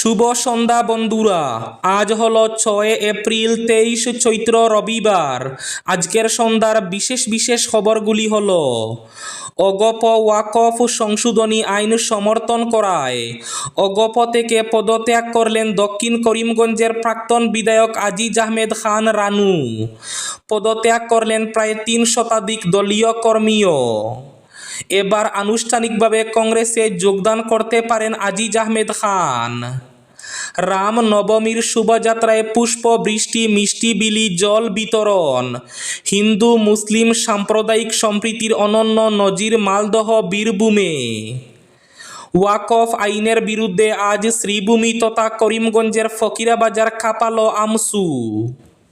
শুভ সন্ধ্যা বন্ধুরা। আজ হলো ছয় এপ্রিল তেইশ চৈত্র রবিবার। আজকের সন্ধ্যার বিশেষ বিশেষ খবরগুলি হল, অগপ ওয়াকফ সংশোধনী আইন সমর্থন করায়। অগপ থেকে পদত্যাগ করলেন দক্ষিণ করিমগঞ্জের প্রাক্তন বিধায়ক আজিজ আহমেদ খান রানু। পদত্যাগ করলেন প্রায় তিন শতাধিক দলীয় কর্মীও। এবার আনুষ্ঠানিকভাবে কংগ্রেসে যোগদান করতে পারেন আজিজ আহমেদ খান। রাম নবমীর শুভযাত্রায় পুষ্প, বৃষ্টি, মিষ্টি, বিলি, জল বিতরণ। হিন্দু, মুসলিম সাম্প্রদায়িক সম্প্রীতির অনন্য নজির মালদহ বীরভূমে। ওয়াকফ আইনের বিরুদ্ধে আজ শ্রীভূমি তথা করিমগঞ্জের ফকিরাবাজার কাপালো আমসু।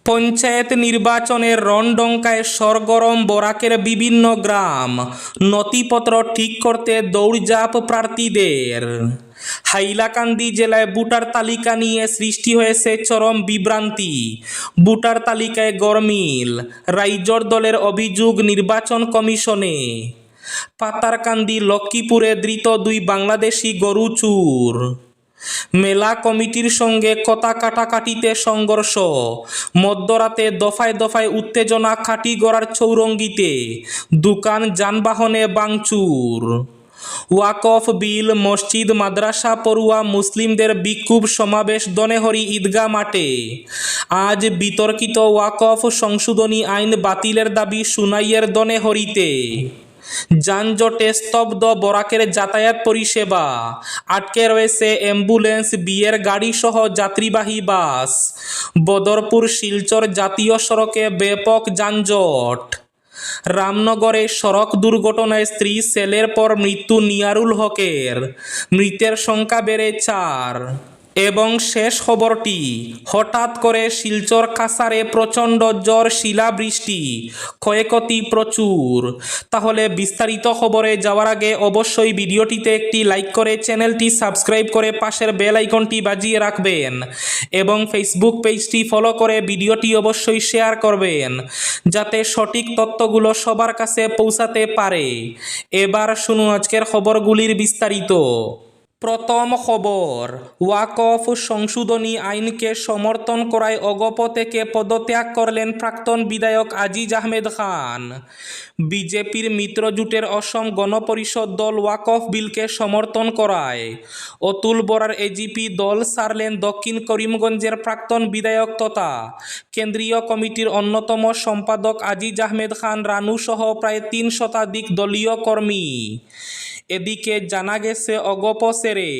পঞ্চায়েত নির্বাচনের রণডঙ্কায় সরগরম বরাকের বিভিন্ন গ্রাম। নথিপত্র ঠিক করতে দৌড়ঝাঁপ প্রার্থীদের। হাইলাকান্দি জেলায় ভোটার তালিকা নিয়ে সৃষ্টি হয়েছে চরম বিভ্রান্তি। ভোটার তালিকায় গরমিল, রাইজর দলের অভিযোগ নির্বাচন কমিশনে। পাতারকান্দি, লক্ষ্মীপুরে ধৃত দুই বাংলাদেশি গরু চুর। মেলা কমিটির সঙ্গে কথা কাটাকাটিতে সংঘর্ষ। মধ্যরাতে দফায় দফায় উত্তেজনা খাটি গড়ার চৌরঙ্গিতে। দোকান যানবাহনে বাংচুর ওয়াকফ বিল মসজিদ মাদ্রাসা পড়ুয়া মুসলিমদের বিক্ষোভ সমাবেশ দনেহরি ঈদগাহ মাঠে। আজ বিতর্কিত ওয়াকফ সংশোধনী আইন বাতিলের দাবি সুনাইয়ের দনেহরিতে। যানজটে স্তব্ধ বরাকের যাতায়াত পরিষেবা। আটকে রয়েছে অ্যাম্বুলেন্স, বিয়ের গাড়ি সহ যাত্রীবাহী বাস। বদরপুর শিলচর জাতীয় সড়কে ব্যাপক যানজট। রামনগরে সড়ক দুর্ঘটনায় স্ত্রী সেলের পর মৃত্যু নিয়ারুল হকের। মৃতের সংখ্যা বেড়ে চার। এবং শেষ খবরটি, হঠাৎ করে শিলচর কাসারে প্রচণ্ড জ্বর, শিলাবৃষ্টি, ক্ষয়ক্ষতি প্রচুর। তাহলে বিস্তারিত খবরে যাওয়ার আগে অবশ্যই ভিডিওটিতে একটি লাইক করে চ্যানেলটি সাবস্ক্রাইব করে পাশের বেল আইকনটি বাজিয়ে রাখবেন এবং ফেসবুক পেজটি ফলো করে ভিডিওটি অবশ্যই শেয়ার করবেন, যাতে সঠিক তথ্যগুলো সবার কাছে পৌঁছাতে পারে। এবার শুনুন আজকের খবরগুলির বিস্তারিত। প্রথম খবর, ওয়াকফ সংশোধনী আইনকে সমর্থন করায় অগপ থেকে পদত্যাগ করলেন প্রাক্তন বিধায়ক আজিজ আহমেদ খান। বিজেপির মিত্রজোটের অসম গণপরিষদ দল ওয়াকফ বিলকে সমর্থন করায়। অতুল বরার এজিপি দল সারলেন দক্ষিণ করিমগঞ্জের প্রাক্তন বিধায়ক তথা কেন্দ্রীয় কমিটির অন্যতম সম্পাদক আজিজ আহমেদ খান, রানু সহ প্রায় তিন শতাধিক দলীয় কর্মী। এদিকে জানা গেছে, অগপ সেরে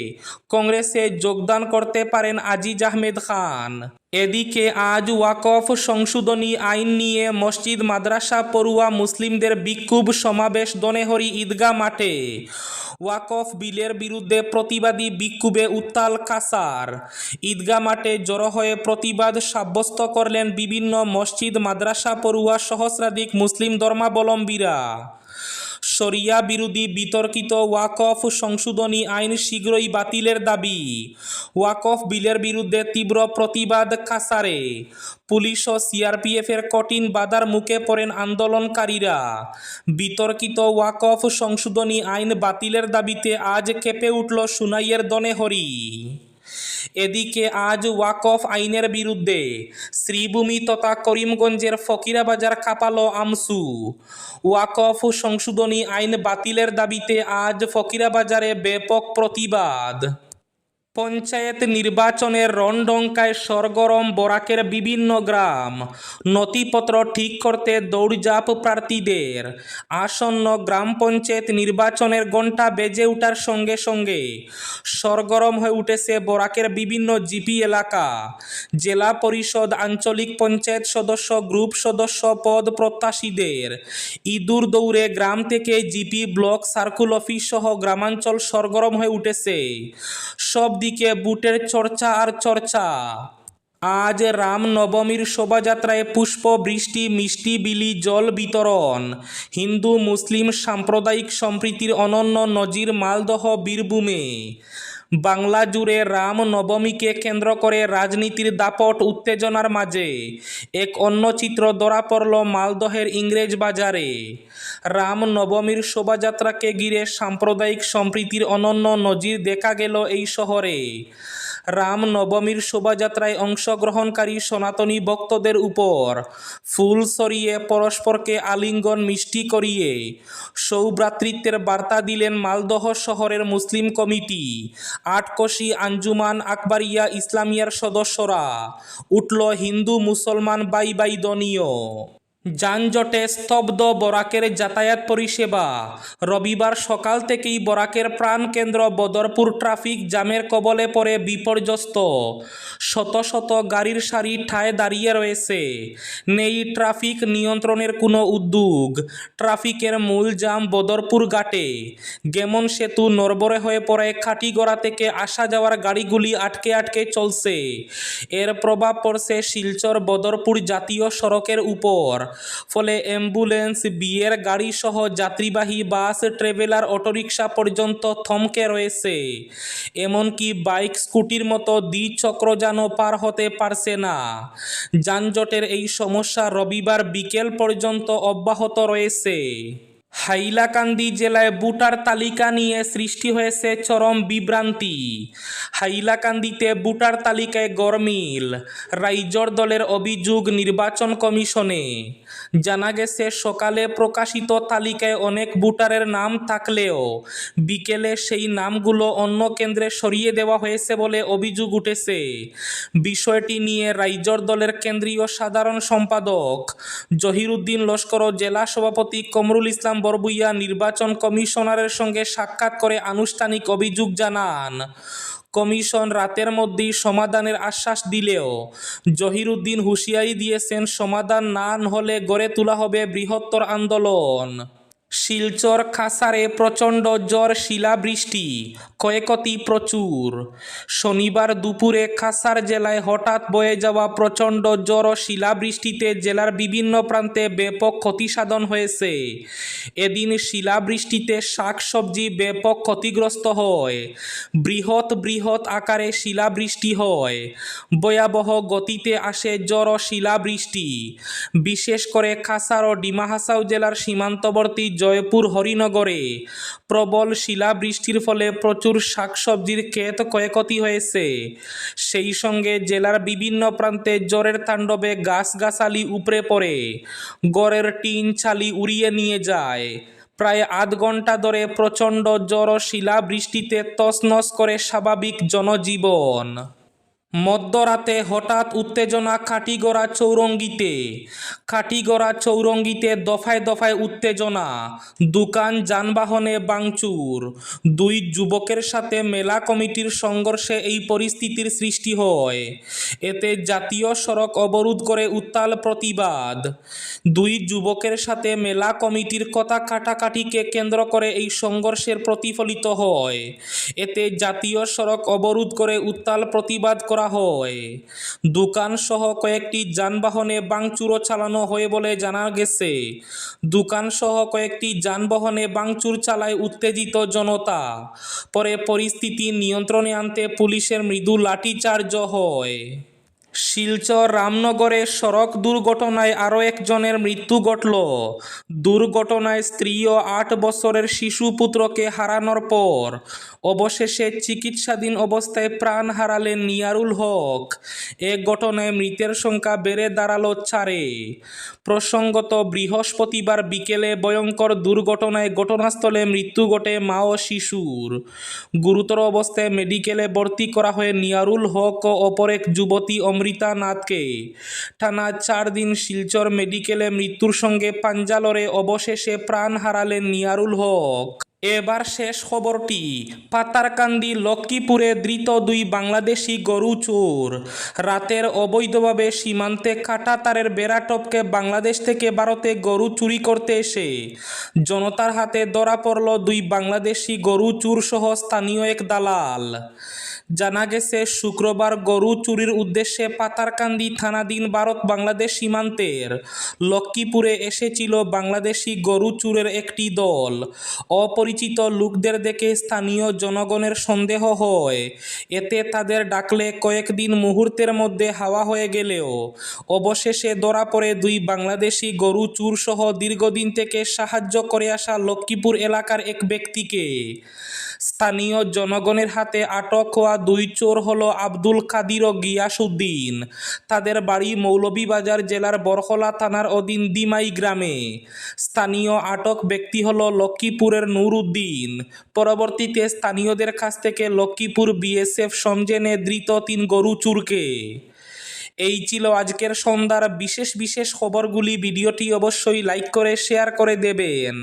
কংগ্রেসে যোগদান করতে পারেন আজিজ আহমেদ খান। এদিকে আজ ওয়াকফ সংশোধনী আইন নিয়ে মসজিদ, মাদ্রাসা, পড়ুয়া মুসলিমদের বিক্ষোভ সমাবেশ দনেহরি ঈদগাহ মাঠে। ওয়াকফ বিলের বিরুদ্ধে প্রতিবাদী বিক্ষোভে উত্তাল কাসার ঈদগাহ মাঠে জড়ো হয়ে প্রতিবাদ সাব্যস্ত করলেন বিভিন্ন মসজিদ, মাদ্রাসা, পড়ুয়া সহস্রাধিক মুসলিম ধর্মাবলম্বীরা। শরিয়া বিরোধী বিতর্কিত ওয়াকফ সংশোধনী আইন শীঘ্রই বাতিলের দাবি। ওয়াকফ বিলের বিরুদ্ধে তীব্র প্রতিবাদ কাসারে। পুলিশ ও সিআরপিএফের কঠিন বাধার মুখে পড়েন আন্দোলনকারীরা। বিতর্কিত ওয়াকফ সংশোধনী আইন বাতিলের দাবিতে আজ কেঁপে উঠল সুনাইয়ের দনেহরি এদিকে আজ ওয়াকফ আইনের বিরুদ্ধে শ্রীভূমি তথা করিমগঞ্জের ফকিরাবাজার কাপালো আমসু। ওয়াকফ সংশোধনী আইন বাতিলের দাবিতে আজ ফকিরাবাজারে ব্যাপক প্রতিবাদ। পঞ্চায়েত নির্বাচনের রণডঙ্কায় সরগরম বরাকের বিভিন্ন গ্রাম। নথিপত্র ঠিক করতে দৌড়ঝাঁপ প্রার্থীদের। আসন্ন গ্রাম পঞ্চায়েত নির্বাচনের ঘণ্টা বেজে ওঠার সঙ্গে সঙ্গে সরগরম হয়ে উঠেছে বরাকের বিভিন্ন জিপি এলাকা। জেলা পরিষদ আঞ্চলিক পঞ্চায়েত সদস্য, গ্রুপ সদস্য পদ প্রত্যাশীদের। ইঁদুর দৌড়ে গ্রাম থেকে জিপি ব্লক সার্কুল অফিস সহ গ্রামাঞ্চল সরগরম হয়ে উঠেছে। সব দিকে বুটের চর্চা আর চর্চা। আজ রাম নবমীর শোভাযাত্রায় পুষ্প, বৃষ্টি, মিষ্টি, বিলি, জল বিতরণ। হিন্দু, মুসলিম, সাম্প্রদায়িক সম্প্রীতির অনন্য নজির মালদহ বীরভূমে। বাংলা জুড়ে রাম নবমীকে কেন্দ্র করে রাজনীতির দাপট উত্তেজনার মাঝে। এক অন্য চিত্র ধরা পড়ল মালদহের ইংরেজ বাজারে। রাম নবমীর শোভাযাত্রাকে ঘিরে সাম্প্রদায়িক সম্প্রীতির অনন্য নজির দেখা গেল এই শহরে। রাম নবমীর শোভাযাত্রায় অংশগ্রহণকারী সনাতনী ভক্তদের উপর ফুল সরিয়ে পরস্পরকে আলিঙ্গন মিষ্টি করিয়ে সৌভ্রাতৃত্বের বার্তা দিলেন মালদহ শহরের মুসলিম কমিটি। আটকশি আঞ্জুমান আকবরিয়া ইসলামিয়ার সদস্যরা। উঠল হিন্দু মুসলমান বাই বাই দনীয়। যানজটে স্তব্ধ বরাকের যাতায়াত পরিষেবা। রবিবার সকাল থেকেই বরাকের প্রাণকেন্দ্র বদরপুর ট্রাফিক জ্যামের কবলে পড়ে বিপর্যস্ত। শত শত গাড়ির সারি ঠায় দাঁড়িয়ে রয়েছে। নেই ট্রাফিক নিয়ন্ত্রণের কোনো উদ্যোগ। ট্রাফিকের মূল জাম বদরপুর ঘাটে। গেমন সেতু নরবরে হয়ে পড়ে খাটিগড়া থেকে আসা যাওয়ার গাড়িগুলি আটকে আটকে চলছে। এর প্রভাব পড়ছে শিলচর বদরপুর জাতীয় সড়কের উপর। ফলে অ্যাম্বুলেন্স, বিয়ের গাড়ি সহ যাত্রীবাহী বাস, ট্রেভেলার, অটোরিকশা পর্যন্ত থমকে রয়েছে। এমনকি বাইক, স্কুটির মতো দ্বিচক্রযানও পার হতে পারছে না। যানজটের এই সমস্যা রবিবার বিকেল পর্যন্ত অব্যাহত রয়েছে। হাইলাকান্দি জেলায় ভোটার তালিকা নিয়ে সৃষ্টি হয়েছে চরম বিভ্রান্তি। হাইলাকান্দিতে ভোটার তালিকায় গরমিল রাইজর দলের অভিযোগ নির্বাচন কমিশনে। জানা গেছে, সকালে প্রকাশিত তালিকায় অনেক ভোটারের নাম থাকলেও বিকেলে সেই নামগুলো অন্য কেন্দ্রে সরিয়ে দেওয়া হয়েছে বলে অভিযোগ উঠেছে। বিষয়টি নিয়ে রাইজর দলের কেন্দ্রীয় সাধারণ সম্পাদক জহিরুদ্দিন লস্কর ও জেলা সভাপতি কমরুল ইসলাম বরবুইয়া নির্বাচন কমিশনারের সঙ্গে সাক্ষাৎ করে আনুষ্ঠানিক অভিযোগ জানান। কমিশন রাতের মধ্যেই সমাধানের আশ্বাস দিলেও জহিরুদ্দিন হুঁশিয়ারি দিয়েছেন, সমাধান না হলে গড়ে তোলা হবে বৃহত্তর আন্দোলন। শিলচর, খাসারে প্রচণ্ড জ্বর, শিলাবৃষ্টি, ক্ষয়ক্ষতি প্রচুর। শনিবার দুপুরে খাসার জেলায় হঠাৎ বয়ে যাওয়া প্রচণ্ড জ্বর ও শিলাবৃষ্টিতে জেলার বিভিন্ন প্রান্তে ব্যাপক ক্ষতিসাধন হয়েছে। এদিন শিলাবৃষ্টিতে শাকসবজি ব্যাপক ক্ষতিগ্রস্ত হয়। বৃহৎ বৃহৎ আকারে শিলাবৃষ্টি হয়। ভয়াবহ গতিতে আসে জ্বর ও শিলাবৃষ্টি। বিশেষ করে খাসার ও ডিমাহাসাও জেলার সীমান্তবর্তী জয়পুর হরিনগরে। প্রবল শিলাবৃষ্টির ফলে প্রচুর শাকসবজির ক্ষেত ক্ষয়ক্ষতি হয়েছে। সেই সঙ্গে জেলার বিভিন্ন প্রান্তে জ্বরের তাণ্ডবে গাছগাছালি উপড়ে পড়ে। গড়ের টিন ছালি উড়িয়ে নিয়ে যায়। প্রায় আধ ঘণ্টা ধরে প্রচণ্ড জ্বর ও শিলাবৃষ্টিতে তছনছ করে স্বাভাবিক জনজীবন। মধ্যরাতে হঠাৎ উত্তেজনা খাটিগড়া চৌরঙ্গিতে। খাটিগড়া চৌরঙ্গিতে দফায় দফায় উত্তেজনা। দোকান, যানবাহনে বাংচুর। দুই যুবকের সাথে মেলা কমিটির সংঘর্ষে এই পরিস্থিতির সৃষ্টি হয়। এতে জাতীয় সড়ক অবরোধ করে উত্তাল প্রতিবাদ। দুই যুবকের সাথে মেলা কমিটির কথা কাটাকাটিকে কেন্দ্র করে এই সংঘর্ষের প্রতিফলিত হয়। এতে জাতীয় সড়ক অবরোধ করে উত্তাল প্রতিবাদ করা হয়। দোকান সহ কয়েকটি যানবাহনে বাংচুরও চালানো হয় বলে জানা গেছে। দোকান সহ কয়েকটি যানবাহনে বাংচুর চালায় উত্তেজিত জনতা। পরে পরিস্থিতি নিয়ন্ত্রণে আনতে পুলিশের মৃদু লাঠিচার্জ হয়। শিলচর রামনগরে সড়ক দুর্ঘটনায় আরও একজনের মৃত্যু ঘটল। দুর্ঘটনায় স্ত্রী ও আট বছরের শিশু পুত্রকে হারানোর পর অবশেষে চিকিৎসাধীন অবস্থায় প্রাণ হারালেন নিয়ারুল হক। এ ঘটনায় মৃতের সংখ্যা বেড়ে দাঁড়াল চারে। প্রসঙ্গত, বৃহস্পতিবার বিকেলে ভয়ঙ্কর দুর্ঘটনায় ঘটনাস্থলে মৃত্যু ঘটে মা ও শিশুর। গুরুতর অবস্থায় মেডিকেলে ভর্তি করা হয় নিয়ারুল হক ও অপর এক যুবতী অমৃতা নাথকে টানা চার দিন শিলচর মেডিকেলে মৃত্যুর সঙ্গে পাঞ্জালরে অবশেষে প্রাণ হারালেন নিয়ারুল হক। এবার শেষ খবরটি। পাতারকান্দি, লক্ষ্মীপুরে ধৃত দুই বাংলাদেশি গরু চোর। রাতের অবৈধভাবে সীমান্তে কাটা তারের বেড়া টপকে বাংলাদেশ থেকে ভারতে গরু চুরি করতে এসে। জনতার হাতে ধরা পড়ল দুই বাংলাদেশি গরু চুর সহ স্থানীয় এক দালাল। জানা গেছে, শুক্রবার গরু চুরির উদ্দেশ্যে পাতারকান্দি থানাধীন ভারত বাংলাদেশ সীমান্তের লক্ষ্মীপুরে এসেছিল বাংলাদেশি গরু চুরের একটি দল। অপরিচিত লোকদের দেখে স্থানীয় জনগণের সন্দেহ হয়। এতে তাদের ডাকলে কয়েকদিন মুহূর্তের মধ্যে হাওয়া হয়ে গেলেও। অবশেষে ধরা পড়ে দুই বাংলাদেশি গরু চুর সহ দীর্ঘদিন থেকে সাহায্য করে আসা লক্ষ্মীপুর এলাকার এক ব্যক্তিকে। স্থানীয় জনগণের হাতে আটক হওয়া দুই চোর হল আব্দুল কাদির ও গিয়াসউদ্দিন। তাদের বাড়ি মৌলভীবাজার জেলার বরহলা থানার অধীন দিমাই গ্রামে। স্থানীয় আটক ব্যক্তি হল লক্ষ্মীপুরের নূর উদ্দিন পরবর্তীতে স্থানীয়দের কাছ থেকে লক্ষ্মীপুর বিএসএফ সমজেনে ধৃত তিন গরু চুরকে। এই ছিল আজকের সন্ধ্যার বিশেষ বিশেষ খবরগুলি। ভিডিওটি অবশ্যই লাইক করে, শেয়ার করে দেবেন।